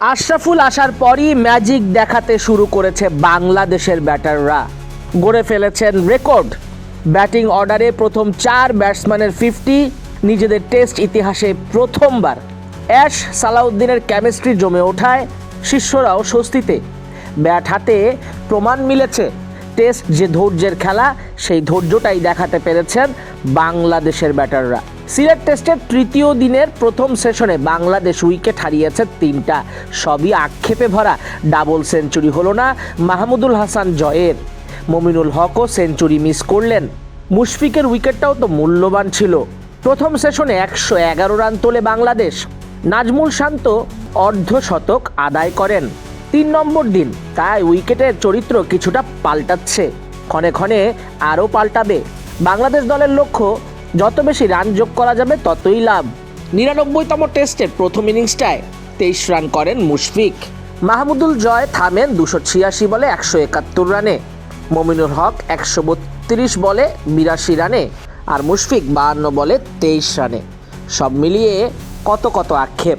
আশরাফুল আসার পরই ম্যাজিক দেখাতে শুরু করেছে বাংলাদেশের ব্যাটাররা। গড়ে ফেলেছেন রেকর্ড। ব্যাটিং অর্ডারে প্রথম চার ব্যাটসম্যানের ফিফটি, নিজেদের টেস্ট ইতিহাসে প্রথমবার। অ্যাশ সালাউদ্দিনের কেমিস্ট্রি জমে ওঠায় শিষ্যরাও স্বস্তিতে। ব্যাট হাতে প্রমাণ মিলেছে। টেস্ট যে ধৈর্যের খেলা, সেই ধৈর্যটাই দেখাতে পেরেছেন বাংলাদেশের ব্যাটাররা। সিলেট টেস্টের তৃতীয় দিনের প্রথম সেশনে বাংলাদেশ উইকেট হারিয়েছে তিনটা। সবই আক্ষেপে ভরা। ডাবল সেঞ্চুরি হলো না মাহমুদুল হাসান জয়ের। মমিনুল হকও সেঞ্চুরি মিস করলেন। মুশফিকের উইকেটটাও তো মূল্যবান ছিল। প্রথম সেশনে একশো এগারো রান তোলে বাংলাদেশ। নাজমুল শান্ত অর্ধশতক আদায় করেন। তিন নম্বর দিন, তাই উইকেটের চরিত্র কিছুটা পাল্টাচ্ছে। ক্ষণে ক্ষণে আরও পাল্টাবে। বাংলাদেশ দলের লক্ষ্য যত বেশি রান যোগ করা যাবে ততই লাভ। নিরানব্বইতম টেস্টের প্রথম ইনিংসটায় তেইশ রান করেন মুশফিক। মাহমুদুল জয় থামেন দুশো ছিয়াশি বলে একশো একাত্তর রানে। মমিনুল হক একশো বত্রিশ বলে বিরাশি রানে আর মুশফিক বাহান্ন বলে তেইশ রানে। সব মিলিয়ে কত কত আক্ষেপ।